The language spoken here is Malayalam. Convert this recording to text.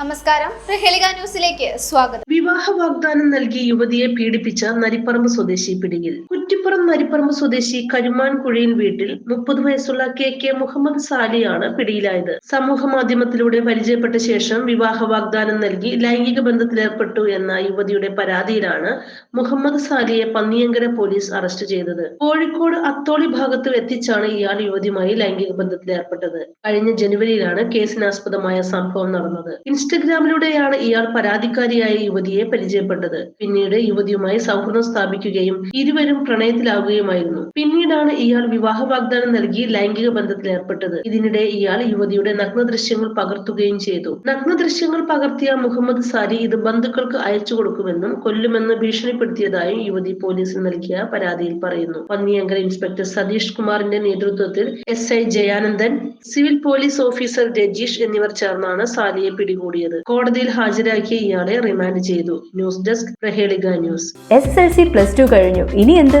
നമസ്കാരം. ന്യൂസിലേക്ക് സ്വാഗതം. വിവാഹ വാഗ്ദാനം നൽകി യുവതിയെ പീഡിപ്പിച്ച നരിപ്പറമ്പ് സ്വദേശി പിടിയിൽ. കുറ്റിപ്പുറം നരിപ്പറമ്പ് സ്വദേശി കരുമാൻ കരുമാൻകുഴിയിൽ വീട്ടിൽ മുപ്പത് വയസ്സുള്ള കെ കെ മുഹമ്മദ് സാലിയാണ് പിടിയിലായത്. സമൂഹ മാധ്യമത്തിലൂടെ പരിചയപ്പെട്ട ശേഷം വിവാഹ വാഗ്ദാനം നൽകി ലൈംഗിക ബന്ധത്തിലേർപ്പെട്ടു എന്ന യുവതിയുടെ പരാതിയിലാണ് മുഹമ്മദ് സാലിയെ പന്നിയങ്കര പോലീസ് അറസ്റ്റ് ചെയ്തത്. കോഴിക്കോട് അത്തോളി ഭാഗത്ത് എത്തിച്ചാണ് ഇയാൾ യുവതിയുമായി ലൈംഗിക ബന്ധത്തിലേർപ്പെട്ടത്. കഴിഞ്ഞ ജനുവരിയിലാണ് കേസിനാസ്പദമായ സംഭവം നടന്നത്. ഇൻസ്റ്റഗ്രാമിലൂടെയാണ് ഇയാൾ പരാതിക്കാരിയായ യുവതിയെ പരിചയപ്പെട്ടത്. പിന്നീട് യുവതിയുമായി സൗഹൃദം സ്ഥാപിക്കുകയും ഇരുവരും പ്രണയത്തിലാവുകയുമായിരുന്നു. പിന്നീടാണ് ഇയാൾ വിവാഹ വാഗ്ദാനം നൽകി ലൈംഗിക ബന്ധത്തിൽ ഏർപ്പെട്ടത്. ഇതിനിടെ ഇയാൾ യുവതിയുടെ നഗ്ന ദൃശ്യങ്ങൾ പകർത്തുകയും ചെയ്തു. നഗ്ന ദൃശ്യങ്ങൾ പകർത്തിയ മുഹമ്മദ് സാരി ഇത് ബന്ധുക്കൾക്ക് അയച്ചു കൊടുക്കുമെന്നും കൊല്ലുമെന്ന് ഭീഷണിപ്പെടുത്തിയതായും യുവതി പോലീസിൽ നൽകിയ പരാതിയിൽ പറയുന്നു. പന്നിയങ്കര ഇൻസ്പെക്ടർ സതീഷ് കുമാറിന്റെ നേതൃത്വത്തിൽ S I Jayanandan civil police officer Rajeesh എന്നിവർ ചേർന്നാണ് സാലിയെ പിടികൂടിയത്. കോടതിയിൽ ഹാജരാക്കിയ ഇയാളെ റിമാൻഡ് ചെയ്തു. News desk Prahelika news. S L C plus two കഴിഞ്ഞു. ഇനി എന്ത്?